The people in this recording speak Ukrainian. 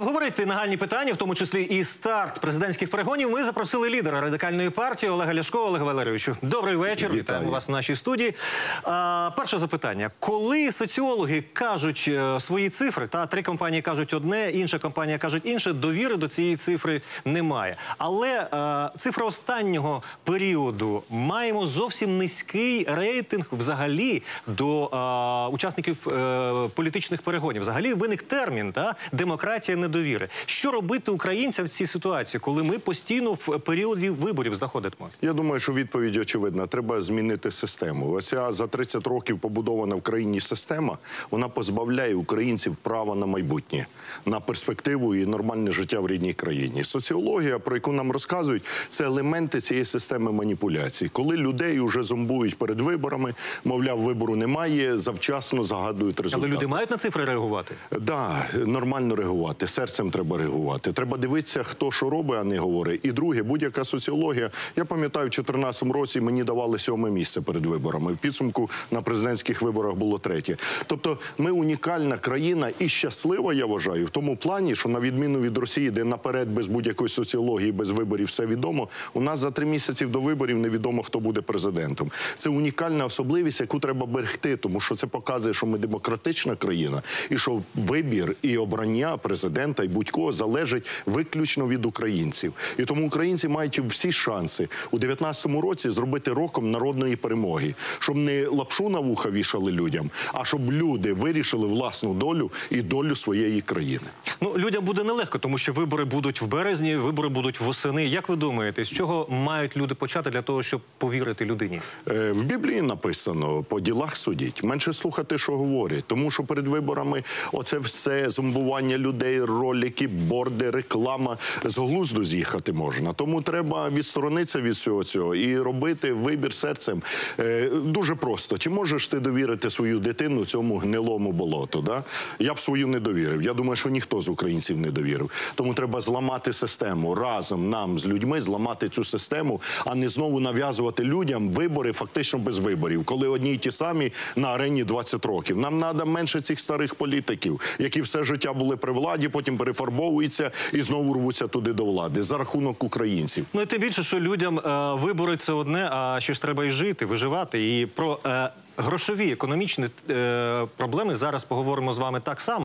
Обговорити нагальні питання, в тому числі і старт президентських перегонів. Ми запросили лідера радикальної партії Олега Ляшко Олега Валерійовичу. Добрий вечір. Вітаємо вас в нашій студії. А, перше запитання: коли соціологи кажуть е, свої цифри, та три компанії кажуть одне, інша компанія кажуть інше, довіри до цієї цифри немає. Але е, цифра останнього періоду маємо зовсім низький рейтинг взагалі до е, учасників е, політичних перегонів. Взагалі виник термін та демократія недовіри. Що робити українцям в цій ситуації, коли ми постійно в періоді виборів знаходимося? Я думаю, що відповідь очевидна. Треба змінити систему. Оця за 30 років побудована в країні система. Вона позбавляє українців права на майбутнє, на перспективу і нормальне життя в рідній країні. Соціологія, про яку нам розказують, це елементи цієї системи маніпуляцій. Коли людей вже зомбують перед виборами, мовляв, вибору немає, завчасно загадують результат. Але люди мають на цифри реагувати. Да, нормально реагувати. Серцем треба реагувати. Треба дивитися, хто що робить, а не говорить. І друге, будь-яка соціологія. Я пам'ятаю, в 2014 році мені давали сьоме місце перед виборами. В підсумку на президентських виборах було третє. Тобто, ми унікальна країна і щаслива, я вважаю, в тому плані, що на відміну від Росії, де наперед без будь-якої соціології, без виборів все відомо. У нас за три місяці до виборів невідомо, хто буде президентом. Це унікальна особливість, яку треба берегти, тому що це показує, що ми демократична країна, і що вибір і обрання президента і будь-кого залежить виключно від українців. І тому українці мають всі шанси у 19-му році зробити роком народної перемоги, щоб не лапшу на вуха вішали людям, а щоб люди вирішили власну долю і долю своєї країни. Ну людям буде нелегко, тому що вибори будуть в березні, вибори будуть восени. Як ви думаєте, з чого мають люди почати для того, щоб повірити людині? Е, В Біблії написано по ділах судіть, менше слухати, що говорять, тому що перед виборами оце все зомбування людей, ролики, борди, реклама з глузду з'їхати можна. Тому треба відсторонитися від всього цього і робити вибір серцем. Е, Дуже просто. Чи можеш ти довірити свою дитину цьому гнилому болоту? Да? Я б свою не довірив. Я думаю, що ніхто з українців не довірив. Тому треба зламати систему разом нам з людьми, зламати цю систему, а не знову нав'язувати людям вибори фактично без виборів, коли одні й ті самі на арені 20 років. Нам треба менше цих старих політиків, які все життя були при владі, потім перефарбовуються і знову рвуться туди до влади за рахунок українців. Ну і тим більше, що людям е, вибори це одне, а ще ж треба і жити, виживати. І про е, грошові економічні е, проблеми зараз поговоримо з вами так само.